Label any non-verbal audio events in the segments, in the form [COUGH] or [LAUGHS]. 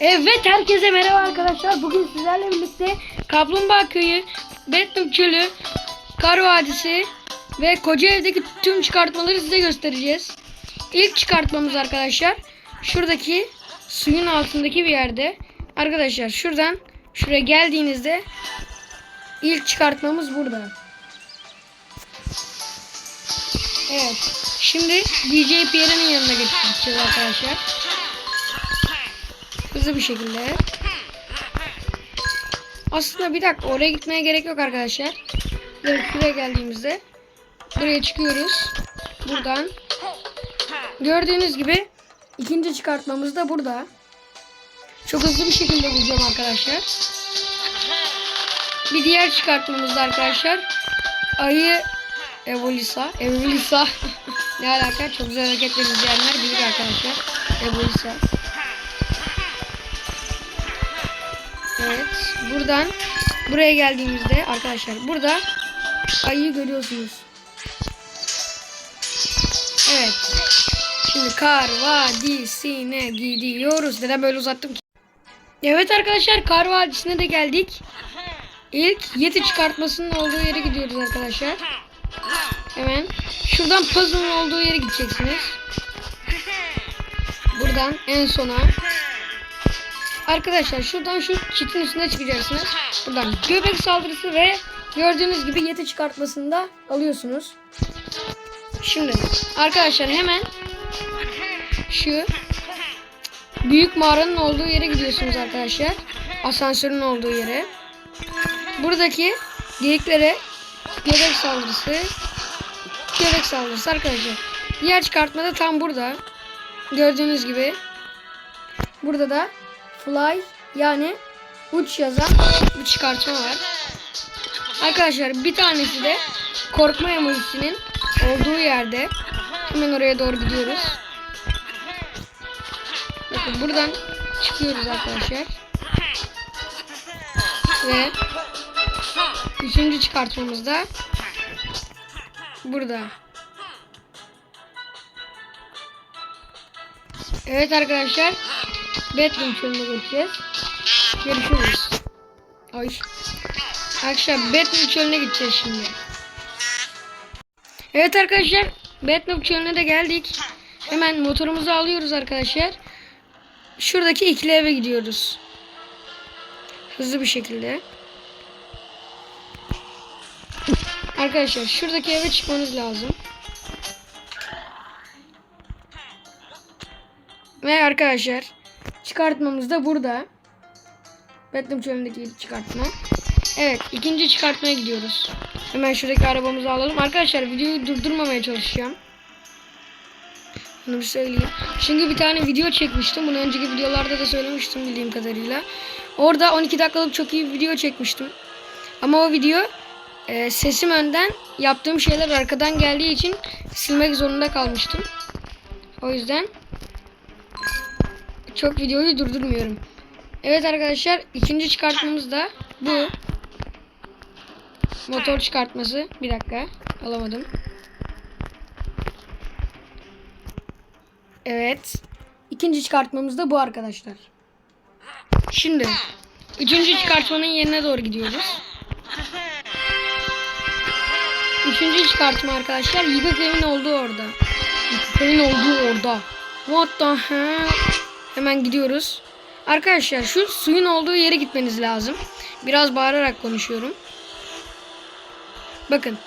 Evet herkese merhaba arkadaşlar. Bugün sizlerle birlikte Kaplumbağa Köyü, Betlem Çölü, Kar Vadisi ve Kocaeli'deki tüm çıkartmaları size göstereceğiz. İlk çıkartmamız arkadaşlar şuradaki suyun altındaki bir yerde. Arkadaşlar şuradan şuraya geldiğinizde ilk çıkartmamız burada. Evet. Şimdi DJ Pierre'nin yanına geçeceğiz arkadaşlar. Hızlı bir şekilde. Aslında bir dakika oraya gitmeye gerek yok arkadaşlar. Direkt şuraya geldiğimizde buraya çıkıyoruz. Buradan. Gördüğünüz gibi ikinci çıkartmamız da burada. Çok hızlı bir şekilde bulacağım arkadaşlar. Bir diğer çıkartmamız da arkadaşlar. Ayı Evolisa. Evolisa. [LAUGHS] ne alaka? Çok güzel hareketler izleyenler bilir arkadaşlar. Evolisa. Evet. Buradan buraya geldiğimizde arkadaşlar burada ayıyı görüyorsunuz. Evet. Şimdi kar vadisine gidiyoruz. Neden böyle uzattım ki? Evet arkadaşlar kar vadisine de geldik. İlk yeti çıkartmasının olduğu yere gidiyoruz arkadaşlar. Hemen şuradan puzzle'ın olduğu yere gideceksiniz. Buradan en sona Arkadaşlar şuradan şu çitin üstüne çıkacaksınız. Buradan göbek saldırısı ve gördüğünüz gibi yeti çıkartmasını da alıyorsunuz. Şimdi arkadaşlar hemen şu büyük mağaranın olduğu yere gidiyorsunuz arkadaşlar. Asansörün olduğu yere. Buradaki geyiklere göbek saldırısı göbek saldırısı arkadaşlar. Yer çıkartma da tam burada. Gördüğünüz gibi. Burada da fly yani uç yazan bir çıkartma var. Arkadaşlar bir tanesi de korkma emojisinin olduğu yerde. Hemen oraya doğru gidiyoruz. Bakın buradan çıkıyoruz arkadaşlar. Ve üçüncü çıkartmamız da burada. Evet arkadaşlar. Bedroom çölüne geçeceğiz. Görüşürüz. Ay. Arkadaşlar Bedroom çölüne gideceğiz şimdi. Evet arkadaşlar. Bedroom çölüne de geldik. Hemen motorumuzu alıyoruz arkadaşlar. Şuradaki ikili eve gidiyoruz. Hızlı bir şekilde. Arkadaşlar şuradaki eve çıkmanız lazım. Ve arkadaşlar çıkartmamız da burada. Bedlam çölündeki çıkartma. Evet ikinci çıkartmaya gidiyoruz. Hemen şuradaki arabamızı alalım. Arkadaşlar videoyu durdurmamaya çalışacağım. Bunu söyleyeyim. Çünkü bir tane video çekmiştim. Bunu önceki videolarda da söylemiştim bildiğim kadarıyla. Orada 12 dakikalık çok iyi bir video çekmiştim. Ama o video e, sesim önden yaptığım şeyler arkadan geldiği için silmek zorunda kalmıştım. O yüzden çok videoyu durdurmuyorum. Evet arkadaşlar ikinci çıkartmamız da bu. Motor çıkartması. Bir dakika alamadım. Evet. İkinci çıkartmamız da bu arkadaşlar. Şimdi üçüncü çıkartmanın yerine doğru gidiyoruz. Üçüncü çıkartma arkadaşlar yıkık evin olduğu orada. Yıkık evin olduğu orada. What the hell? Hemen gidiyoruz. Arkadaşlar şu suyun olduğu yere gitmeniz lazım. Biraz bağırarak konuşuyorum. Bakın.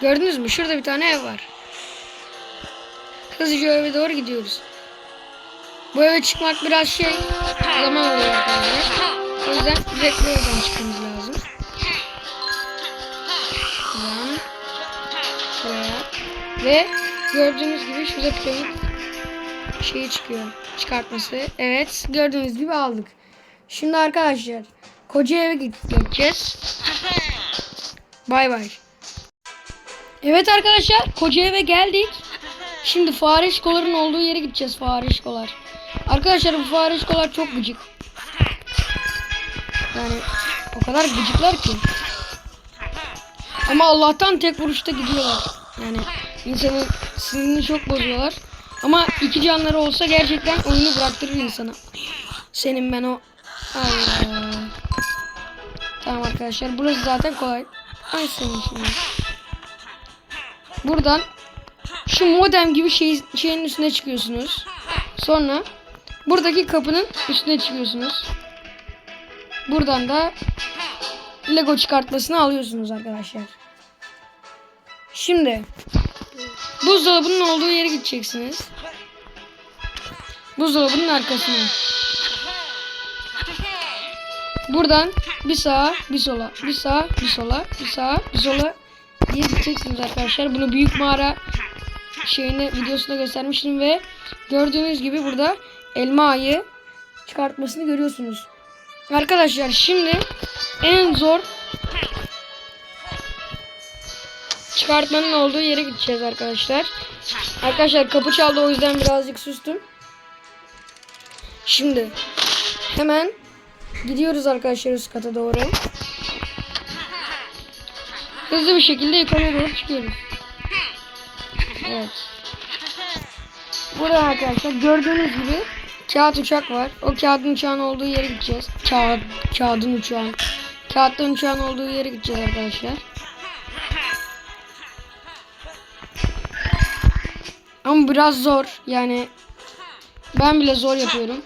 Gördünüz mü? Şurada bir tane ev var. Hızlıca eve doğru gidiyoruz. Bu eve çıkmak biraz şey zaman alıyor arkadaşlar. O yüzden direkt bu çıkmamız lazım. Buradan şuraya. Ve gördüğünüz gibi şurada piramit şeyi çıkıyor. Çıkartması. Evet. Gördüğünüz gibi aldık. Şimdi arkadaşlar koca eve gideceğiz. Bay bay. Evet arkadaşlar koca eve geldik. Şimdi fareşkoların olduğu yere gideceğiz fareşkolar. Arkadaşlar bu fareşkolar çok gıcık. Yani o kadar gıcıklar ki. Ama Allah'tan tek vuruşta gidiyorlar. Yani insanın sinirini çok bozuyorlar. Ama iki canları olsa gerçekten oyunu bıraktırır insana. Senin ben o... Allah. Tamam arkadaşlar burası zaten kolay. Ay senin şimdi. Buradan şu modem gibi şey, şeyin üstüne çıkıyorsunuz. Sonra buradaki kapının üstüne çıkıyorsunuz. Buradan da Lego çıkartmasını alıyorsunuz arkadaşlar. Şimdi buzdolabının olduğu yere gideceksiniz. Buzdolabının arkasına. Buradan bir sağa, bir sola, bir sağa, bir sola, bir sağa, bir sola diye gideceksiniz arkadaşlar. Bunu büyük mağara şeyini videosunda göstermiştim ve gördüğünüz gibi burada elma ayı çıkartmasını görüyorsunuz. Arkadaşlar şimdi en zor çıkartmanın olduğu yere gideceğiz arkadaşlar. Arkadaşlar kapı çaldı o yüzden birazcık sustum. Şimdi hemen gidiyoruz arkadaşlar üst kata doğru. Hızlı bir şekilde yukarıya doğru çıkıyoruz. Evet. Burada arkadaşlar gördüğünüz gibi kağıt uçak var. O kağıdın uçağın olduğu yere gideceğiz. Kağıt, kağıdın uçağın. Kağıttan uçağın olduğu yere gideceğiz arkadaşlar. Ama biraz zor. Yani ben bile zor yapıyorum.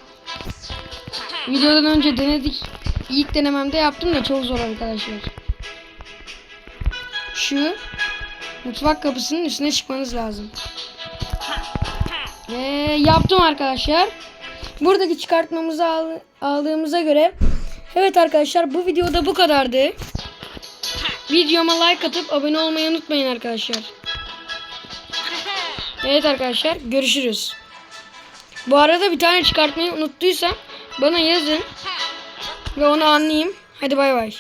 Videodan önce denedik. İlk denememde yaptım da çok zor arkadaşlar. Şu mutfak kapısının üstüne çıkmanız lazım. Ve yaptım arkadaşlar. Buradaki çıkartmamızı al- aldığımıza göre Evet arkadaşlar bu videoda bu kadardı. Videoma like atıp abone olmayı unutmayın arkadaşlar. Evet arkadaşlar görüşürüz. Bu arada bir tane çıkartmayı unuttuysam bana yazın ve onu anlayayım. Hadi bay bay.